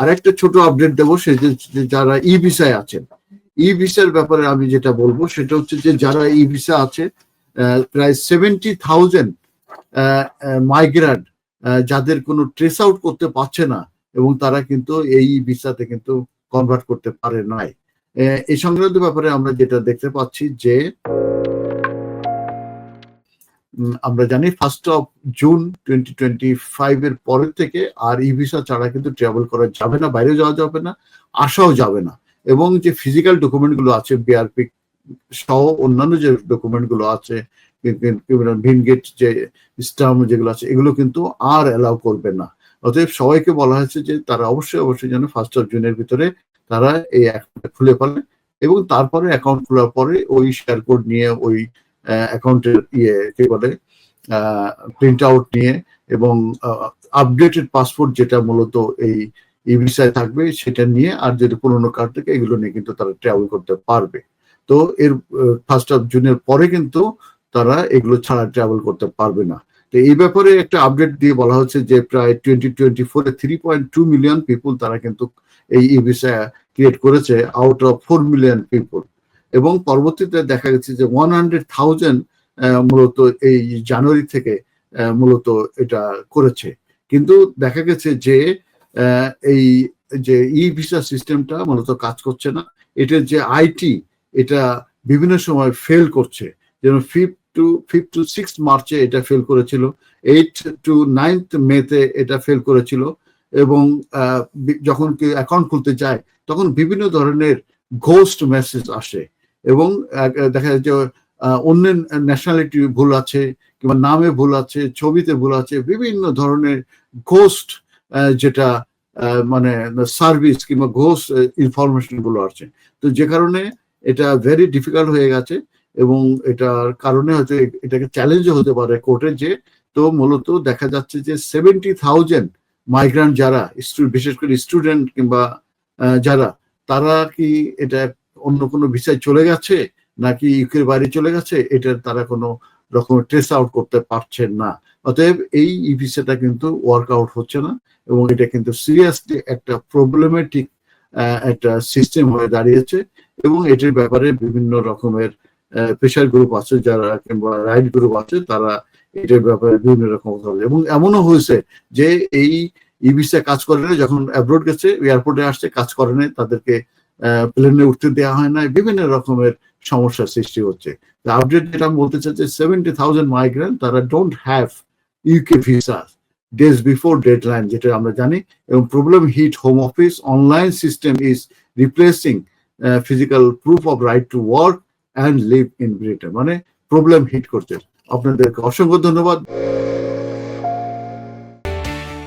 আর একটা ছোট আপডেট দেবো, সে যে যারা ই ভিসায় আছেন। ই ভিসার ব্যাপারে আমি যেটা বলব, সেটা হচ্ছে যে যারা ই ভিসা আছে প্রায় সেভেন্টি থাউজেন্ড মাইগ্রান্ট যাদের কোনো ট্রেস আউট করতে পারছে না, এবং তারা কিন্তু এই ভিসাতে কিন্তু কনভার্ট করতে পারে নাই। এই সংক্রান্ত ব্যাপারে আমরা যেটা দেখতে পাচ্ছি যে আমরা জানি first of June twenty twenty five এর পরের থেকে আর ই ভিসা ছাড়া কিন্তু ট্রাভেল করা যাবে না, বাইরে যাওয়া যাবে না, আসাও যাবে না। এবং যে ফিজিক্যাল ডকুমেন্টগুলো আছে বিআরপি সহ অন্যান্য যে ডকুমেন্টগুলো আছে ভিনগেট যে স্টাম্প যেগুলো আছে, এগুলো কিন্তু আর অ্যালাউ করবে না। অতএব সবাইকে বলা হয়েছে যে তারা অবশ্যই অবশ্যই যেন ফার্স্ট অফ জুনের ভিতরে তারা এই অ্যাকাউন্টটা খুলে ফেলে এবং তারপরে অ্যাকাউন্ট খোলার পরে ওই শেয়ার কোড নিয়ে ওই অ্যাকাউন্টের ইয়ে কি বলে প্রিন্ট আউট নিয়ে এবং আপডেটেড পাসপোর্ট যেটা মূলত এই ই ভিসায় থাকবে সেটা নিয়ে আর যেটা পুরোনো কার্ড থেকে এগুলো নিয়ে কিন্তু তারা ট্রাভেল করতে পারবে। তো এর ফার্স্ট অফ জুনের পরে কিন্তু তারা এগুলো ছাড়া ট্রাভেল করতে পারবে না। তো এই ব্যাপারে একটা আপডেট দিয়ে বলা হচ্ছে যে প্রায় টোয়েন্টি টোয়েন্টি ফোরে three point two million people তারা কিন্তু এই ই ক্রিয়েট করেছে out of four million people এবং পরবর্তীতে দেখা গেছে যে ওয়ান হান্ড্রেড থাউজেন্ড মূলত এই জানুয়ারি থেকে মূলত এটা করেছে। কিন্তু দেখা গেছে যে এই যে ই ভিসা সিস্টেমটা মূলত কাজ করছে না, এটার যে আইটি এটা বিভিন্ন সময় ফেল করছে। যেমন ফিফ টু ফিফ টু সিক্স মার্চে এটা ফেল করেছিল এইট টু নাইনথ মেতে এটা ফেল করেছিল এবং যখন কেউ অ্যাকাউন্ট খুলতে যায়, তখন বিভিন্ন ধরনের ঘোস্ট মেসেজ আসে। এবং দেখা যায় যে আহ, অন্য ন্যাশনালিটি ভুল আছে কিংবা নামে ভুল আছে ছবিতে ভুল আছে বিভিন্ন ধরনের ঘোস্ট যেটা মানে সার্ভিস কিংবা ঘোস্ট ইনফরমেশনগুলো আছে। তো যে কারণে এটা ভেরি ডিফিকাল্ট হয়ে গেছে এবং এটার কারণে হয়তো এটাকে চ্যালেঞ্জও হতে পারে কোর্টে যে তো মূলত দেখা যাচ্ছে যে সেভেন্টি থাউজেন্ড মাইগ্রান্ট যারা বিশেষ করে স্টুডেন্ট কিংবা যারা তারা কি এটা অন্য কোনো ভিসায় চলে গেছে নাকি ইউকের বাইরে চলে গেছে এটার তারা কোনো রকমের ট্রেস আউট করতে পারছেন না। অতএব এই ই ভিসাটা কিন্তু ওয়ার্ক আউট হচ্ছে না এবং এটা কিন্তু সিরিয়াসলি একটা প্রবলেমেটিক একটা সিস্টেম হয়ে দাঁড়িয়েছে এবং এটির ব্যাপারে বিভিন্ন রকমের প্রেশার গ্রুপ আছে যারা কিংবা রাইট গ্রুপ আছে তারা এটার ব্যাপারে বিভিন্ন রকম কথা বলে। এবং এমনও হয়েছে যে এই ই ভিসা কাজ করে না যখন অ্যাব্রোড গেছে এয়ারপোর্টে আসছে, কাজ করে না তাদেরকে প্লেনে উঠতে দেওয়া হয় না বিভিন্ন রকমের সমস্যার সৃষ্টি হচ্ছে। আপডেট যেটা আমি বলতে চাচ্ছি সেভেন্টি থাউজেন্ড মাইগ্রেন্ট তারা don't have UK visa days before deadline যেটা আমরা জানি, এবং problem hit home office online system is replacing physical proof of right to work and live in Britain মানে প্রবলেম হিট করছে। আপনাদেরকে অসংখ্য ধন্যবাদ।